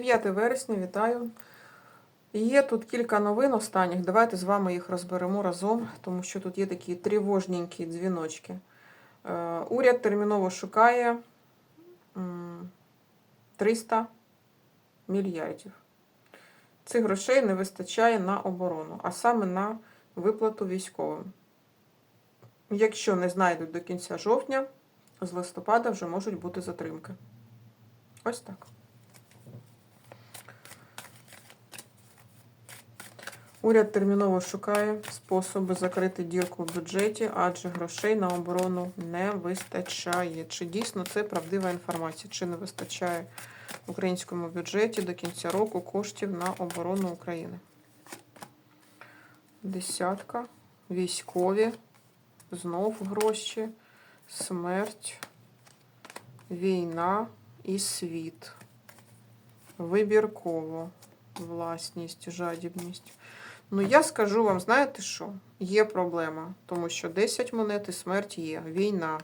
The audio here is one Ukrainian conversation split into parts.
9 вересня, вітаю. Є тут кілька новин останніх. Давайте з вами їх розберемо разом, тому що тут є такі тривожненькі дзвіночки. Е, Уряд терміново шукає 300 мільярдів. Цих грошей не вистачає на оборону, а саме на виплату військовим. Якщо не знайдуть до кінця жовтня, з листопада вже можуть бути затримки. Ось так. Уряд терміново шукає способи закрити дірку в бюджеті, адже грошей на оборону не вистачає. Чи дійсно це правдива інформація? Чи не вистачає в українському бюджеті до кінця року коштів на оборону України? Десятка. Військові. Знов гроші. Смерть. Війна і світ. Вибірково. Власність, жадібність. Ну, я скажу вам, знаєте що? Є проблема, тому що 10 монет і смерть є. Війна,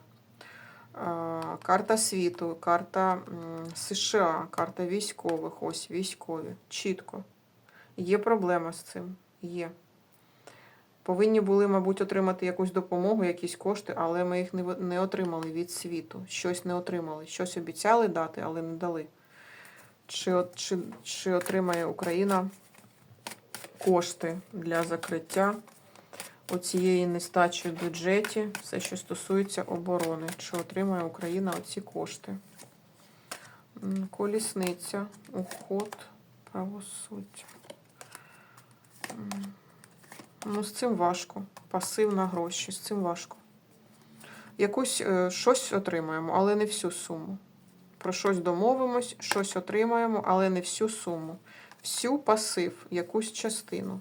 карта світу, карта США, карта військових, ось військові. Чітко. Є проблема з цим. Є. Повинні були, мабуть, отримати якусь допомогу, якісь кошти, але ми їх не, отримали від світу. Щось не отримали. Щось обіцяли дати, але не дали. Чи, чи, чи отримає Україна кошти для закриття оцієї нестачі в бюджеті, все, що стосується оборони. Чи отримає Україна оці кошти? Колісниця, уход, правосуддя. Ну, з цим важко. Пасив на гроші, з цим важко. Якусь е, щось отримаємо, але не всю суму. Про щось домовимось, щось отримаємо, але не всю суму. Всю пасив, якусь частину.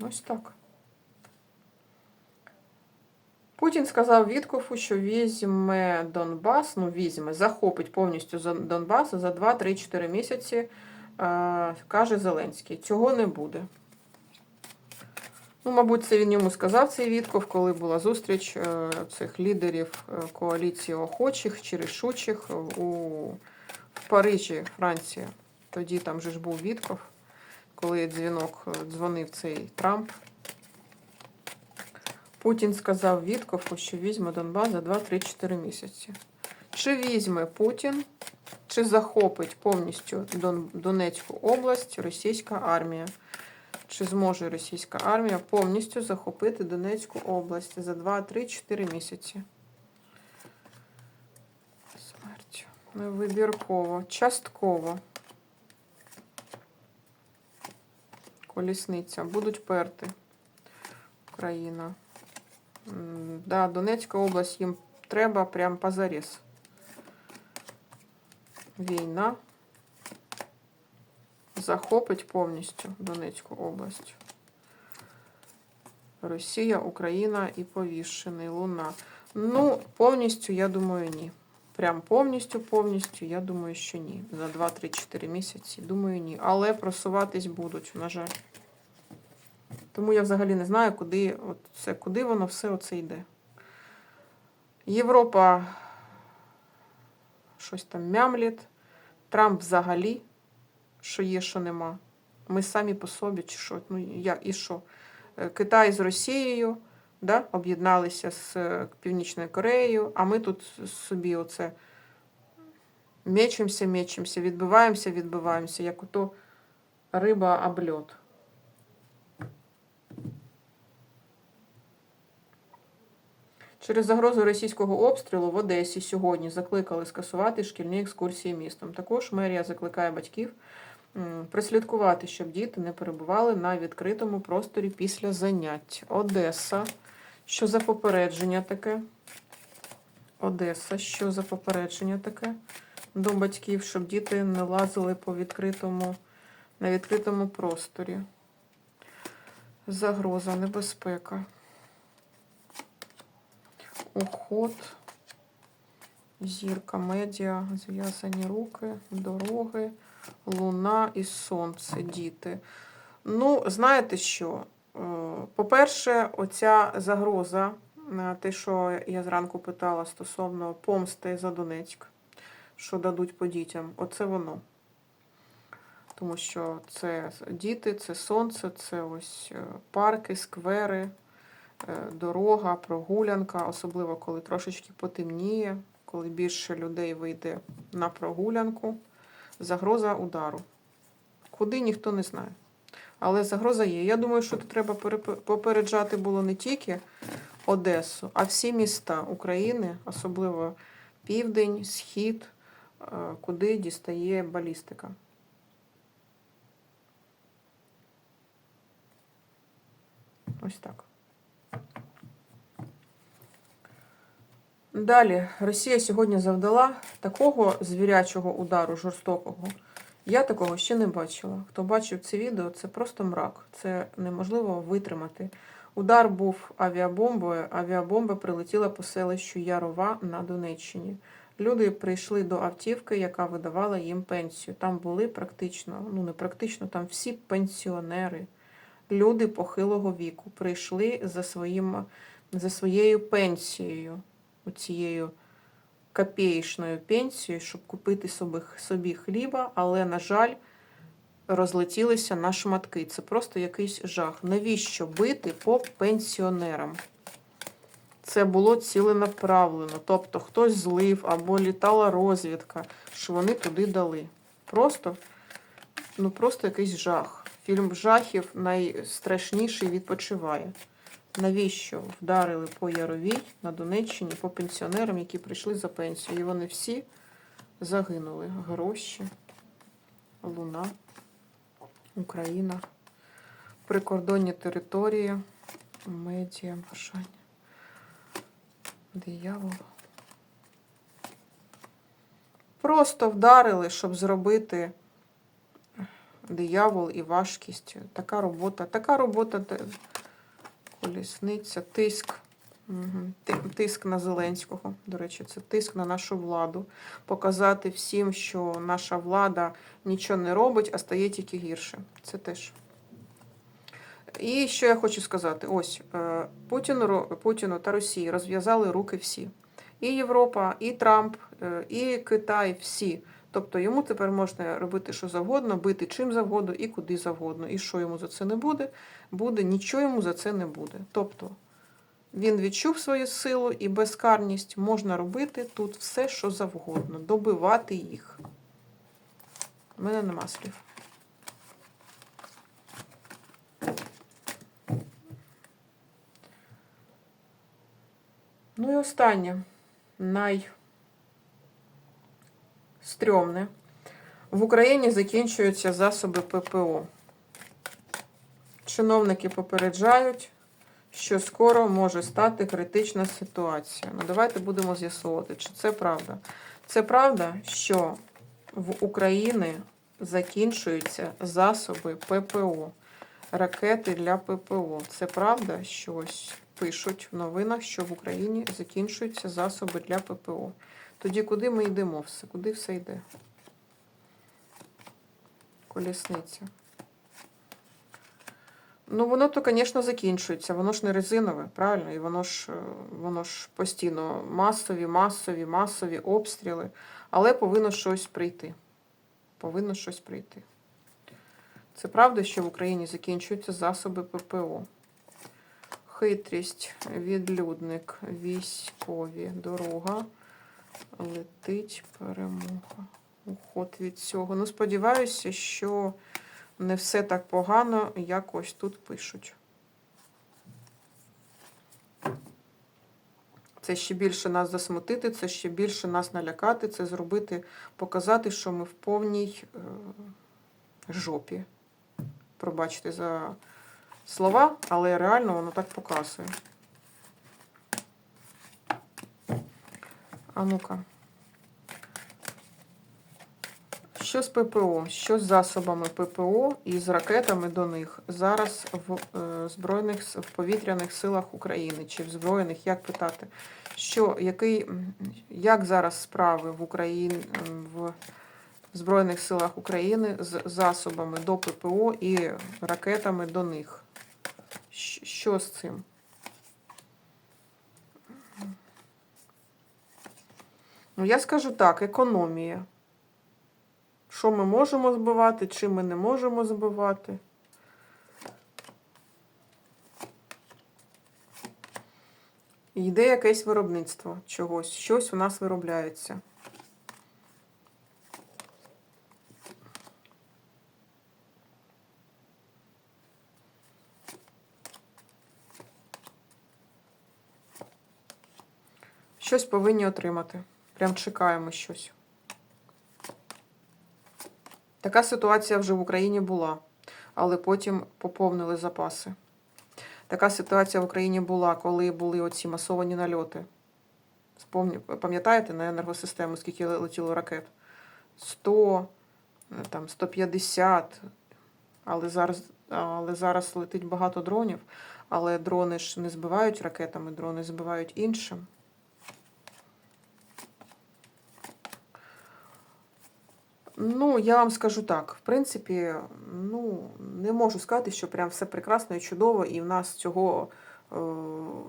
Ось так. Путін сказав Віткофу, що візьме Донбас, ну візьме, захопить повністю Донбас за 2-3-4 місяці, е, каже Зеленський. Цього не буде. Ну, мабуть, це він йому сказав цей Вітков, коли була зустріч е, цих лідерів е, коаліції охочих чи рішучих у, в Парижі, Франція. Тоді там же ж був Вітков, коли дзвінок е, дзвонив цей Трамп. Путін сказав Віткофу, що візьме Донбас за 2-3-4 місяці. Чи візьме Путін, чи захопить повністю Донецьку область російська армія? Чи зможе російська армія повністю захопити Донецьку область за 2-3-4 місяці? Смерть. Вибірково, частково. Колісниця. Будуть перти. Україна. Да, Донецька область їм треба прям позарез. Війна захопить повністю Донецьку область. Росія, Україна і повішений Луна. Ну, повністю, я думаю, ні. Прям повністю, повністю, я думаю, що ні. За 2-3-4 місяці. Думаю, ні. Але просуватись будуть, на жаль. Тому я взагалі не знаю, куди, от це, куди воно все оце йде. Європа щось там мямліт. Трамп взагалі, що є, що нема. Ми самі по собі, чи що? Ну, я, і що? Е, Китай з Росією да, об'єдналися з е, Північною Кореєю, а ми тут собі оце мечемося, мечемося, відбиваємося, відбиваємося, як ото риба об льод. Через загрозу російського обстрілу в Одесі сьогодні закликали скасувати шкільні екскурсії містом. Також мерія закликає батьків прослідкувати, щоб діти не перебували на відкритому просторі після занять. Одеса. Що за попередження таке? Одеса. Що за попередження таке до батьків, щоб діти не лазили по відкритому, на відкритому просторі? Загроза, небезпека уход, зірка, медіа, зв'язані руки, дороги, луна і сонце, діти. Ну, знаєте що? Е, По-перше, оця загроза е, те, що я зранку питала стосовно помсти за Донецьк, що дадуть по дітям, оце воно. Тому що це діти, це сонце, це ось е, парки, сквери, дорога, прогулянка, особливо коли трошечки потемніє, коли більше людей вийде на прогулянку. Загроза удару. Куди ніхто не знає. Але загроза є. Я думаю, що тут треба попереджати було не тільки Одесу, а всі міста України, особливо південь, схід, е, куди дістає балістика. Ось так. Далі, Росія сьогодні завдала такого звірячого удару жорстокого. Я такого ще не бачила. Хто бачив це відео, це просто мрак. Це неможливо витримати. Удар був авіабомбою. Авіабомба прилетіла по селищу Ярова на Донеччині. Люди прийшли до автівки, яка видавала їм пенсію. Там були практично, ну не практично, там всі пенсіонери, люди похилого віку прийшли за, своїм, за своєю пенсією, оцією копієчною пенсією, щоб купити собі, собі хліба, але, на жаль, розлетілися на шматки. Це просто якийсь жах. Навіщо бити по пенсіонерам? Це було ціленаправлено. Тобто хтось злив або літала розвідка, що вони туди дали. Просто, ну просто якийсь жах. Фільм жахів найстрашніший відпочиває. Навіщо вдарили по Яровій на Донеччині по пенсіонерам, які прийшли за пенсію? І вони всі загинули. Гроші, Луна, Україна, прикордонні території, медіа, бажання, диявол. Просто вдарили, щоб зробити диявол і важкість. Така робота, така робота. Колісниця, тиск. Тиск на Зеленського. До речі, це тиск на нашу владу. Показати всім, що наша влада нічого не робить, а стає тільки гірше. Це теж. І що я хочу сказати: ось е, Путіну, Путіну та Росії розв'язали руки всі. І Європа, і Трамп, е, і Китай, всі. Тобто йому тепер можна робити що завгодно, бити чим завгодно і куди завгодно. І що йому за це не буде, буде, нічого йому за це не буде. Тобто він відчув свою силу і безкарність можна робити тут все, що завгодно, добивати їх. У мене нема слів. Ну і останнє, найстрьомне. В Україні закінчуються засоби ППО. Чиновники попереджають, що скоро може стати критична ситуація. Ну, давайте будемо з'ясовувати, чи це правда. Це правда, що в Україні закінчуються засоби ППО, ракети для ППО. Це правда, що ось пишуть в новинах, що в Україні закінчуються засоби для ППО. Тоді куди ми йдемо все? Куди все йде? Колісниця. Ну, воно то, звісно, закінчується. Воно ж не резинове, правильно? І воно ж, е, воно ж постійно масові, масові, масові обстріли. Але повинно щось прийти. Повинно щось прийти. Це правда, що в Україні закінчуються засоби ППО. Хитрість, відлюдник, військові, дорога, летить перемога. Уход від цього. Ну, сподіваюся, що не все так погано, як ось тут пишуть. Це ще більше нас засмутити, це ще більше нас налякати, це зробити, показати, що ми в повній е, жопі. Пробачте за слова, але реально воно так показує. А ну-ка. Що з ППО? Що з засобами ППО і з ракетами до них зараз в е, збройних в повітряних силах України чи в збройних, як питати, що який як зараз справи в Україні в Збройних силах України з засобами до ППО і ракетами до них? Що з цим? Ну, я скажу так, економія. Що ми можемо збивати, чи ми не можемо збивати. Йде якесь виробництво чогось, щось у нас виробляється. Щось повинні отримати. Прям чекаємо щось. Така ситуація вже в Україні була, але потім поповнили запаси. Така ситуація в Україні була, коли були оці масовані нальоти. Пам'ятаєте на енергосистему, скільки летіло ракет? 100, е, там 150, але зараз, але зараз летить багато дронів, але дрони ж не збивають ракетами, дрони збивають іншим. Ну, я вам скажу так. В принципі, ну, не можу сказати, що прям все прекрасно і чудово, і в нас цього е,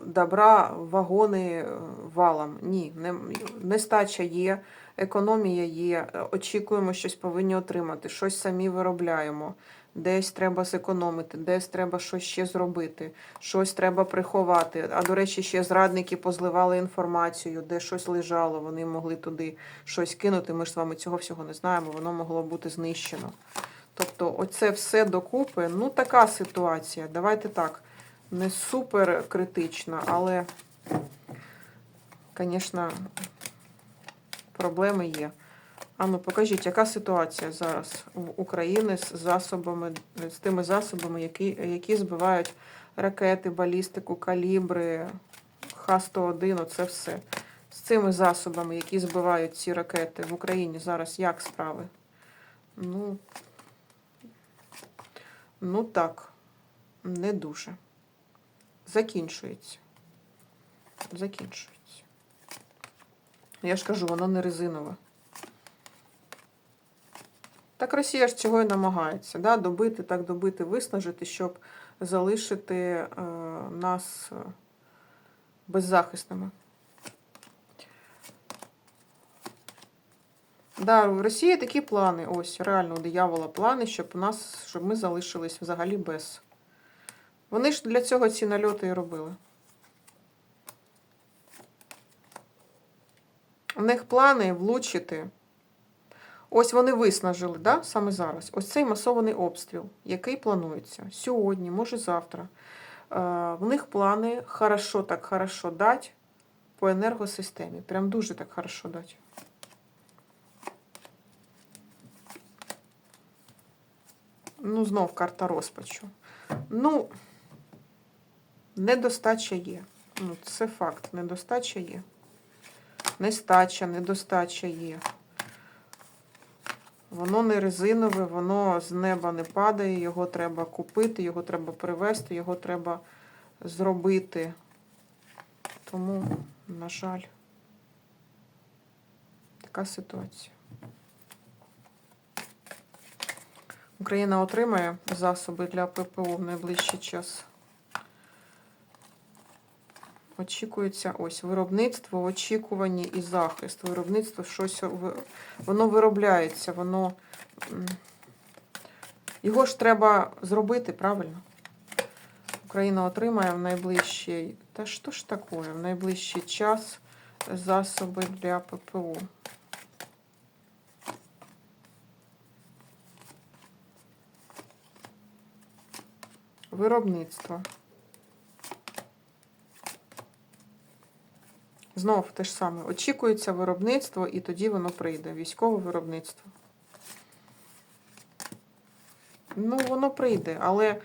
добра, вагони е, валом. Ні, не, нестача є, економія є, е, очікуємо, щось повинні отримати, щось самі виробляємо. Десь треба зекономити, десь треба щось ще зробити, щось треба приховати. А до речі, ще зрадники позливали інформацію, де щось лежало, вони могли туди щось кинути. Ми ж з вами цього всього не знаємо, воно могло бути знищено. Тобто, оце все докупи. Ну, така ситуація. Давайте так, не супер критична, але, звісно, проблеми є. А ну покажіть, яка ситуація зараз в Україні з засобами, з тими засобами, які, які збивають ракети, балістику, калібри, Х-101, оце все. З цими засобами, які збивають ці ракети в Україні зараз як справи? Ну, ну так, не дуже. Закінчується. Закінчується. Я ж кажу, воно не резинове. Так Росія ж цього і намагається, да? добити, так добити, виснажити, щоб залишити е, нас е, беззахисними. Да, в Росії такі плани, ось, реально у диявола плани, щоб у нас, щоб ми залишились взагалі без. Вони ж для цього ці нальоти і робили. У них плани влучити. Ось вони виснажили, да, саме зараз. Ось цей масований обстріл, який планується сьогодні, може завтра. Е, В них плани хорошо так хорошо дати по енергосистемі. Прям дуже так хорошо дати. Ну, знов карта розпачу. Ну, недостача є. Ну, це факт. Недостача є. Нестача, недостача є. Воно не резинове, воно з неба не падає, його треба купити, його треба привезти, його треба зробити. Тому, на жаль, така ситуація. Україна отримає засоби для ППО в найближчий час. Очікується ось виробництво, очікування і захист. Виробництво щось воно виробляється, воно його ж треба зробити правильно. Україна отримає в найближчий. Та що ж таке? В найближчий час засоби для ППО. Виробництво. Знову те ж саме. Очікується виробництво, і тоді воно прийде. Військове виробництво. Ну, воно прийде, але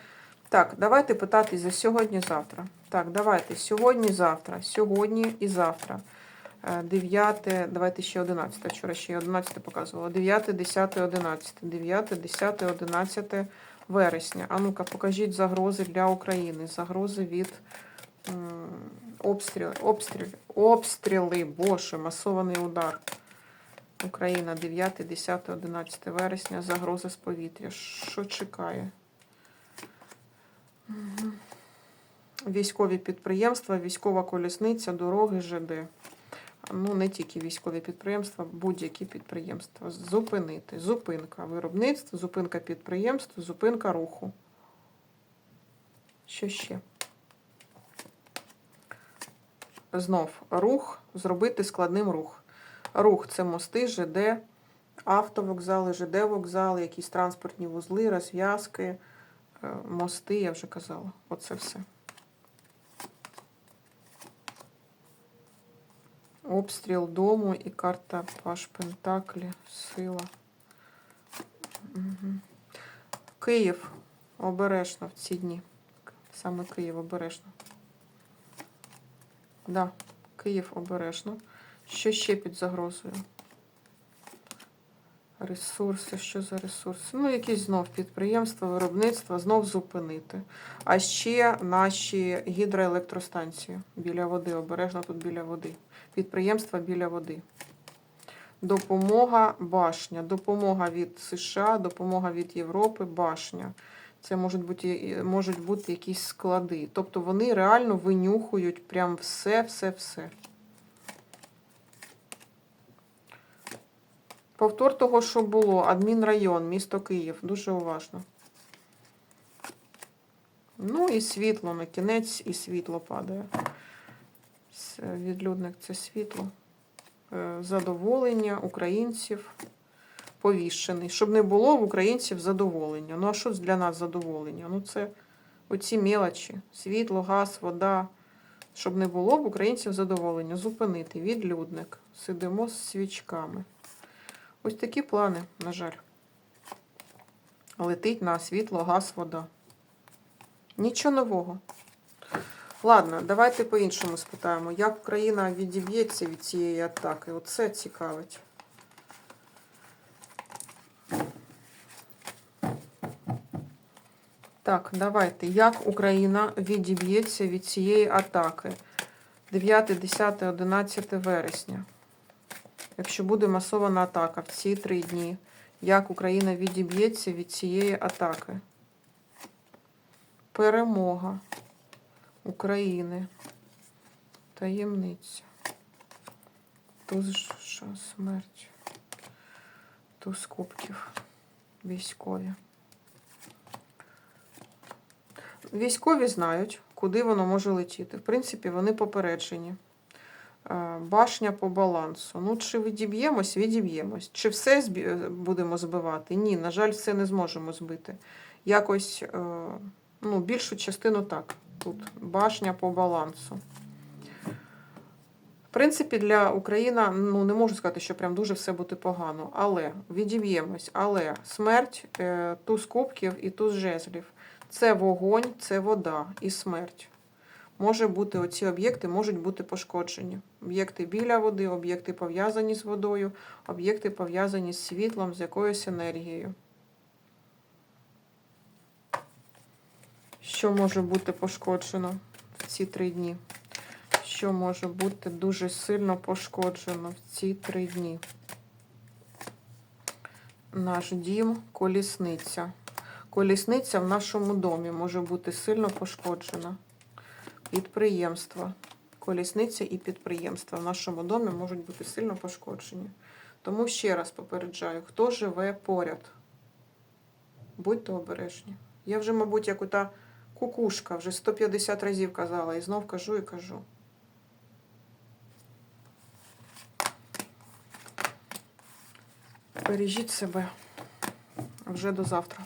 так, давайте питати за сьогодні-завтра. Так, давайте сьогодні-завтра, сьогодні і завтра. 9, давайте ще 11. Вчора ще й 11 показувала. 9, 10, 11. 9, 10, 11 вересня. А ну-ка, покажіть загрози для України. Загрози від обстріли, обстріли, обстріли, боже, масований удар. Україна 9, 10, 11 вересня. Загрози з повітря. Що чекає? Військові підприємства, військова колісниця, дороги, ЖД. ну не тільки військові підприємства, будь-які підприємства. Зупинити. Зупинка виробництва, зупинка підприємств, зупинка руху. Що ще? Знов рух, зробити складним рух. Рух це мости, ЖД, автовокзали, ЖД вокзали, якісь транспортні вузли, розв'язки, е, мости, я вже казала. Оце все. Обстріл дому і карта Паш Пентаклі, сила. Угу. Київ обережно в ці дні. Саме Київ обережно. Да, Київ обережно. Що ще під загрозою? Ресурси, що за ресурси? Ну, якісь знов підприємства, виробництва, знов зупинити. А ще наші гідроелектростанції біля води, обережно тут біля води. Підприємства біля води. Допомога башня. Допомога від США, допомога від Європи, башня. Це можуть бути, можуть бути якісь склади. Тобто вони реально винюхують прям все, все, все. Повтор того, що було. Адмінрайон, місто Київ. Дуже уважно. Ну і світло на кінець, і світло падає. Відлюдник це світло. Е, Задоволення українців повішений. Щоб не було в українців задоволення. Ну а що для нас задоволення? Ну це оці мелочі. Світло, газ, вода. Щоб не було в українців задоволення. Зупинити. Відлюдник. Сидимо з свічками. Ось такі плани, на жаль. Летить на світло, газ, вода. Нічого нового. Ладно, давайте по-іншому спитаємо. Як Україна відіб'ється від цієї атаки? Оце цікавить. Так, давайте. Як Україна відіб'ється від цієї атаки? 9, 10, 11 вересня. Якщо буде масована атака в ці три дні, як Україна відіб'ється від цієї атаки? Перемога України. Таємниця. Туз що, смерть. Туз кубків. Військові. Військові знають, куди воно може летіти. В принципі, вони попереджені. Е, Башня по балансу. Ну, чи відіб'ємось, відіб'ємось. Чи все е, будемо збивати? Ні, на жаль, все не зможемо збити. Якось е, ну, більшу частину так. Тут башня по балансу. В принципі, для України ну, не можу сказати, що прям дуже все буде погано. Але відіб'ємось. Але смерть, туз кубків і туз жезлів. Це вогонь, це вода і смерть. Може бути, оці об'єкти можуть бути пошкоджені. Об'єкти біля води, об'єкти пов'язані з водою, об'єкти пов'язані з світлом, з якоюсь енергією. Що може бути пошкоджено в ці три дні? Що може бути дуже сильно пошкоджено в ці три дні? Наш дім, колісниця. Колісниця в нашому домі може бути сильно пошкоджена. Підприємства. Колісниця і підприємства в нашому домі можуть бути сильно пошкоджені. Тому ще раз попереджаю, хто живе поряд. Будьте обережні. Я вже, мабуть, як ота кукушка, вже 150 разів казала, і знов кажу і кажу. Бережіть себе. Вже до завтра.